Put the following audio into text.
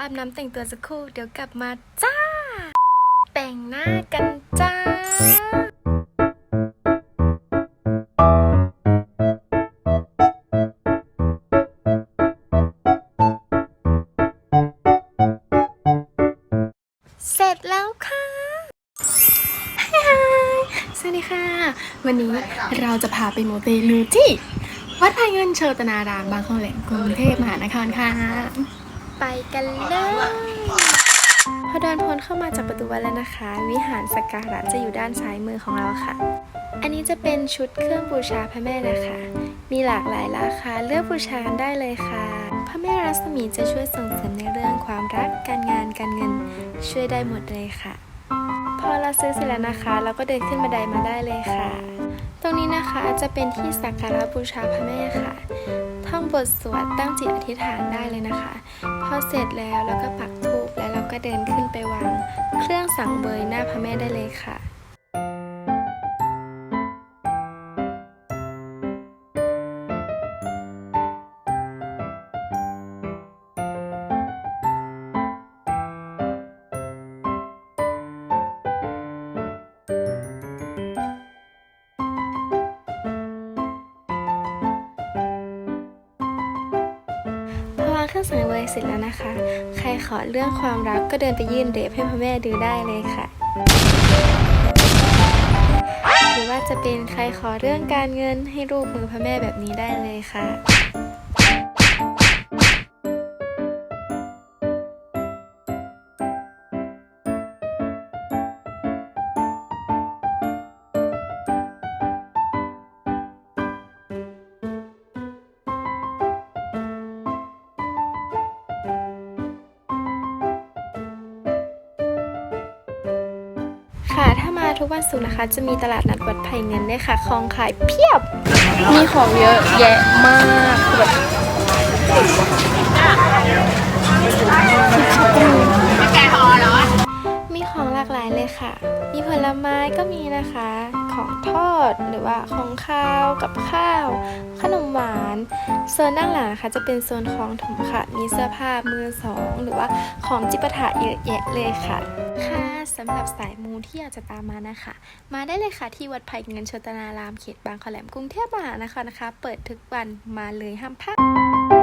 อาบน้ำแต่งตัวสักครู่ เดี๋ยวกลับมาจ้า แต่งหน้ากันจ้าเสร็จแล้วค่ะฮายสวัสดีค่ะ วันนี้เราจะพาไปโมเตลูที่ วัดไพเงินเชิตนารามบางคลองแหลมกรุงเทพมหานครค่ะ ไปกันเลยพอเดินพ้นเข้ามาจากประตูวัดแล้วนะคะ วิหารสักการะจะอยู่ด้านซ้ายมือของเราค่ะ อันนี้จะเป็นชุดเครื่องบูชาพระแม่นะคะ มีหลากหลายราคาเลือกบูชากันได้เลยค่ะ พระแม่รัศมีจะช่วยส่งเสริมในเรื่องความรักการงานการเงินช่วยได้หมดเลยค่ะ พอเราซื้อเสร็จแล้วนะคะ เราก็เดินขึ้นบันไดมาได้เลยค่ะ ตรงนี้นะคะจะเป็นที่สักการะบูชาพระแม่ค่ะ ท่องบทสวดตั้งจิตอธิษฐานได้เลยนะคะ พอเสร็จแล้วแล้วก็ปักธูปแล้วเราก็เดินขึ้นไปวาง เครื่องสังเวยหน้าพระแม่ได้เลยค่ะ เครื่องสังเวยเสร็จแล้วนะคะ ใครขอเรื่องความรักก็เดินไปยื่นเดฟให้พ่อแม่ดูได้เลยค่ะ หรือว่าจะเป็นใครขอเรื่องการเงินให้รูปมือพ่อแม่แบบนี้ได้เลยค่ะ ค่ะ ถ้ามาทุกวันศุกร์นะคะ จะมีตลาดนัดวัดไผ่เงินด้วยค่ะ ของขายเพียบ มีของเยอะแยะมากคือแบบมีของหลากหลายเลยค่ะ มีผลไม้ก็มีนะคะ ของทอดหรือว่าของข้าวกับข้าว ขนมหวานโซนด้านหลังนะคะจะเป็นโซนของถุงค่ะ มีเสื้อผ้ามือสอง หรือว่าของจิปาถะเยอะแยะเลยค่ะค่ะ สำหรับสายมูที่อยากจะตามมานะคะ มาได้เลยค่ะที่วัดไผ่เงินโชตนารามเขตบางขแหลมกรุงเทพมหานครนะคะ เปิดทุกวันมาเลยห้ามพลาด